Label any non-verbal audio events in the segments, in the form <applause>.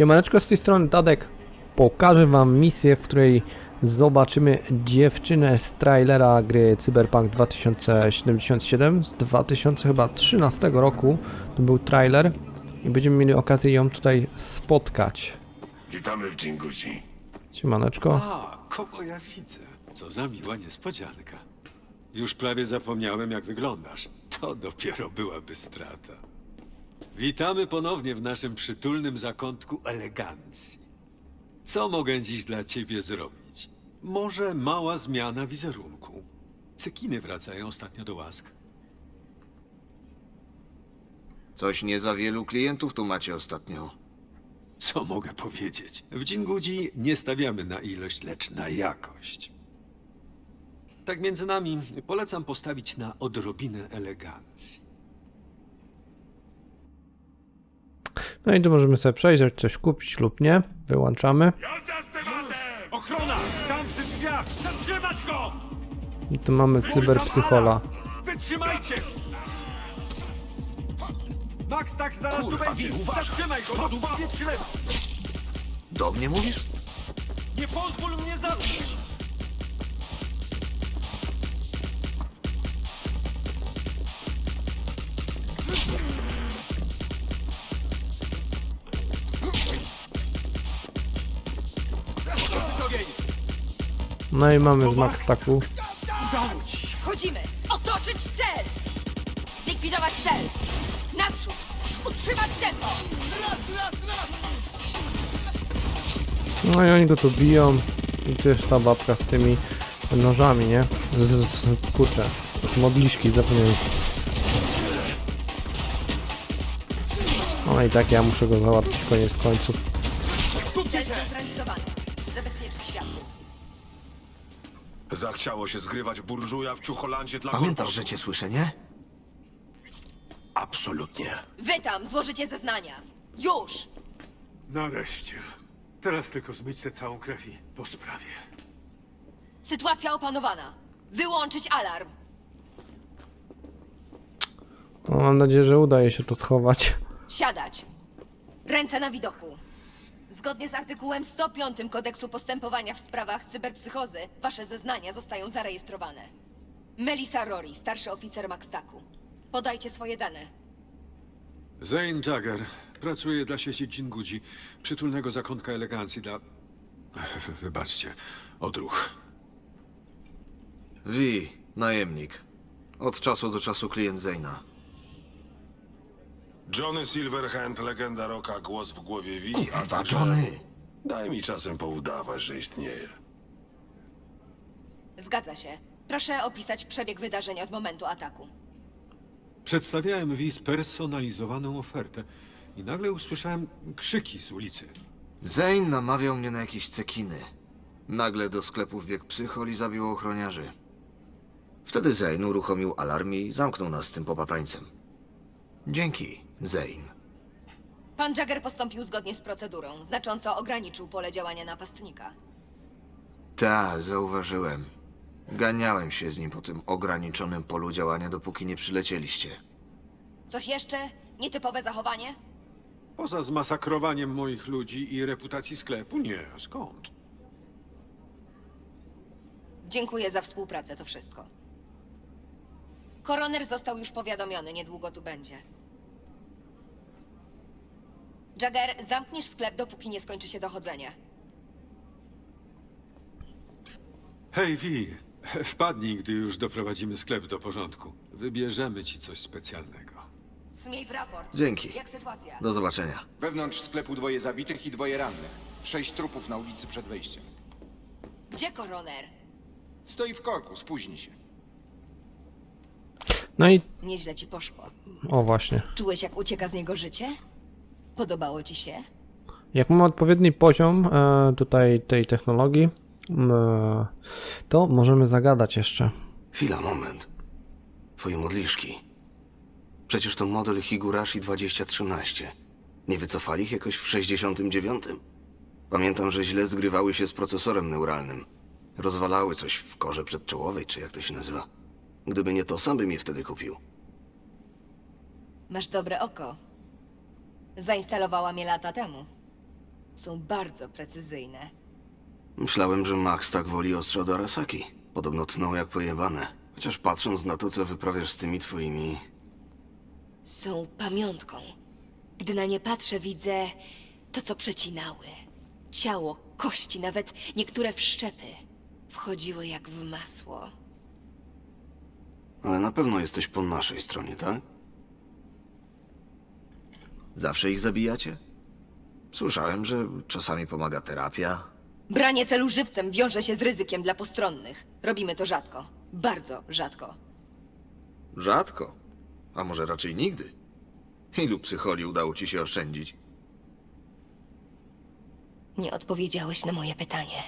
Siemaneczko z tej strony Tadek. Pokażę wam misję, w której zobaczymy dziewczynę z trailera gry Cyberpunk 2077 z 2013 roku. To był trailer i będziemy mieli okazję ją tutaj spotkać. Witamy w Dżinguzi. Siemaneczko. A, kogo ja widzę? Co za miła niespodzianka. Już prawie zapomniałem, jak wyglądasz. To dopiero byłaby strata. Witamy ponownie w naszym przytulnym zakątku elegancji. Co mogę dziś dla ciebie zrobić? Może mała zmiana wizerunku. Cekiny wracają ostatnio do łask. Coś nie za wielu klientów tu macie ostatnio. Co mogę powiedzieć? W Dżingudzi nie stawiamy na ilość, lecz na jakość. Tak między nami, polecam postawić na odrobinę elegancji. No i tu możemy sobie przejrzeć, coś kupić lub nie. Wyłączamy. Jazda z tematem! Ochrona! Tam przy drzwiach! Zatrzymać go! I tu mamy cyberpsychola. Wytrzymajcie! Max tak zaraz tu będzie! Zatrzymaj go! Nie przylecę! Do mnie mówisz? Nie pozwól mnie zabić! No i mamy w Max Taku. Udało ci się! Wchodzimy! Otoczyć cel! Zlikwidować cel! Naprzód! Utrzymać tempo! Raz, raz, raz! No i oni go tu biją. I jest ta babka z tymi nożami, nie? Z, z kurczę, modliszki zapomniałem. No i tak ja muszę go załatwić koniec końców. Cel zneutralizowany. Zabezpieczyć światło. Zachciało się zgrywać burżuja w Ciucholandzie dla Pamiętasz, że cię słyszę, nie? Absolutnie. Wy tam złożycie zeznania. Już! Nareszcie. Teraz tylko zmyć tę całą krew i po sprawie. Sytuacja opanowana. Wyłączyć alarm. No, mam nadzieję, że uda jej się to schować. Siadać. Ręce na widoku. Zgodnie z artykułem 105 kodeksu postępowania w sprawach cyberpsychozy, wasze zeznania zostają zarejestrowane. Melissa Rory, starszy oficer Maxtaku. Podajcie swoje dane. Zane Jagger pracuje dla sieci Dżingudzi, przytulnego zakątka elegancji dla... <laughs> Wybaczcie, odruch. Wi, najemnik. Od czasu do czasu klient Zejna. Johnny Silverhand, legenda roka, głos w głowie Wi, a Kurwa, także... Johnny! Daj mi czasem poudawać, że istnieje. Zgadza się. Proszę opisać przebieg wydarzeń od momentu ataku. Przedstawiałem Wi spersonalizowaną ofertę i nagle usłyszałem krzyki z ulicy. Zane namawiał mnie na jakieś cekiny. Nagle do sklepu wbiegł psychol i zabił ochroniarzy. Wtedy Zane uruchomił alarm i zamknął nas z tym popaprańcem. Dzięki, Zane. Pan Jagger postąpił zgodnie z procedurą, znacząco ograniczył pole działania napastnika. Ta, zauważyłem. Ganiałem się z nim po tym ograniczonym polu działania, dopóki nie przylecieliście. Coś jeszcze? Nietypowe zachowanie? Poza zmasakrowaniem moich ludzi i reputacji sklepu, nie, skąd? Dziękuję za współpracę, to wszystko. Koroner został już powiadomiony, niedługo tu będzie. Jagger, zamkniesz sklep, dopóki nie skończy się dochodzenie. Hej, Wi, wpadnij, gdy już doprowadzimy sklep do porządku. Wybierzemy ci coś specjalnego. Smij w raport. Dzięki. Jak sytuacja? Do zobaczenia. Wewnątrz sklepu dwoje zabitych i dwoje rannych. Sześć trupów na ulicy przed wejściem. Gdzie koroner? Stoi w korku, spóźni się. No i Nieźle ci poszło. o właśnie. Czułeś, jak ucieka z niego życie? Podobało ci się? Jak mamy odpowiedni poziom e, tutaj tej technologii, e, to możemy zagadać jeszcze. Chwila, moment. Twoje modliszki. Przecież to model Higurashi 2013. Nie wycofali ich jakoś w 69? Pamiętam, że źle zgrywały się z procesorem neuralnym. Rozwalały coś w korze przedczołowej, czy jak to się nazywa. Gdyby nie to, sam bym je wtedy kupił. Masz dobre oko. Zainstalowałam je lata temu. są bardzo precyzyjne. Myślałem, że Max tak woli ostrza do Arasaki. Podobno tną jak pojebane. Chociaż patrząc na to, co wyprawiasz z tymi twoimi... Są pamiątką. Gdy na nie patrzę, widzę to, co przecinały. Ciało, kości, nawet niektóre wszczepy. Wchodziły jak w masło. Ale na pewno jesteś po naszej stronie, tak? Zawsze ich zabijacie? Słyszałem, że czasami pomaga terapia. Branie celu żywcem wiąże się z ryzykiem dla postronnych. Robimy to rzadko. Bardzo rzadko. Rzadko. A może raczej nigdy. Ilu psycholi udało ci się oszczędzić? Nie odpowiedziałeś na moje pytanie.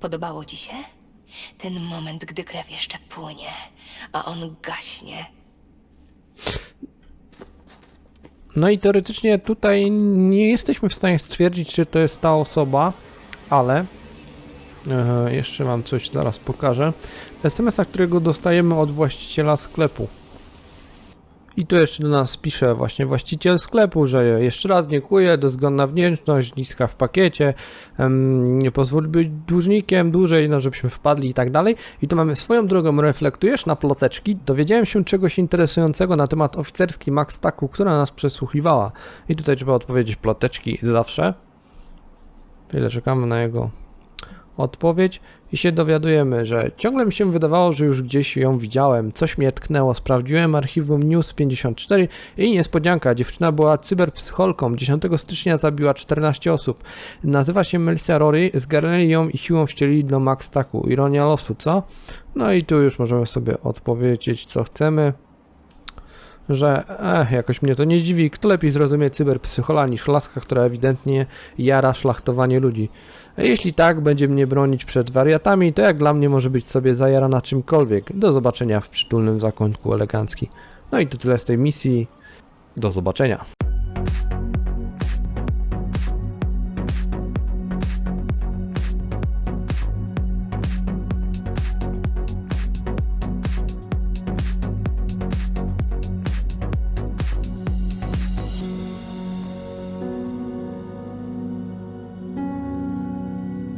Podobało ci się? Ten moment, gdy krew jeszcze płynie, a on gaśnie. No i teoretycznie tutaj nie jesteśmy w stanie stwierdzić, czy to jest ta osoba, ale e, jeszcze mam coś, zaraz pokażę. SMS-a, którego dostajemy od właściciela sklepu. I tu jeszcze do nas pisze właśnie właściciel sklepu, że jeszcze raz dziękuję, dozgonna wdzięczność, niska w pakiecie, nie pozwól być dłużnikiem dłużej, no żebyśmy wpadli i tak dalej. I tu mamy swoją drogą, reflektujesz na ploteczki, dowiedziałem się czegoś interesującego na temat oficerskiej Max Taku, która nas przesłuchiwała. I tutaj trzeba odpowiedzieć ploteczki zawsze. Chwilę czekamy na jego odpowiedź i się dowiadujemy, że ciągle mi się wydawało, że już gdzieś ją widziałem. Coś mnie tknęło, sprawdziłem archiwum News 54 i niespodzianka, dziewczyna była cyberpsycholką. 10 stycznia zabiła 14 osób. Nazywa się Melissa Rory, zgarnęli ją i siłą wcielili do Max Taku. Ironia losu, co? No i tu już możemy sobie odpowiedzieć, co chcemy. Że eh, jakoś mnie to nie dziwi. Kto lepiej zrozumie cyberpsychola niż laska, która ewidentnie jara szlachtowanie ludzi. Jeśli tak, będzie mnie bronić przed wariatami, to jak dla mnie może być sobie zajarana czymkolwiek. Do zobaczenia w przytulnym zakątku elegancki. No i to tyle z tej misji. Do zobaczenia.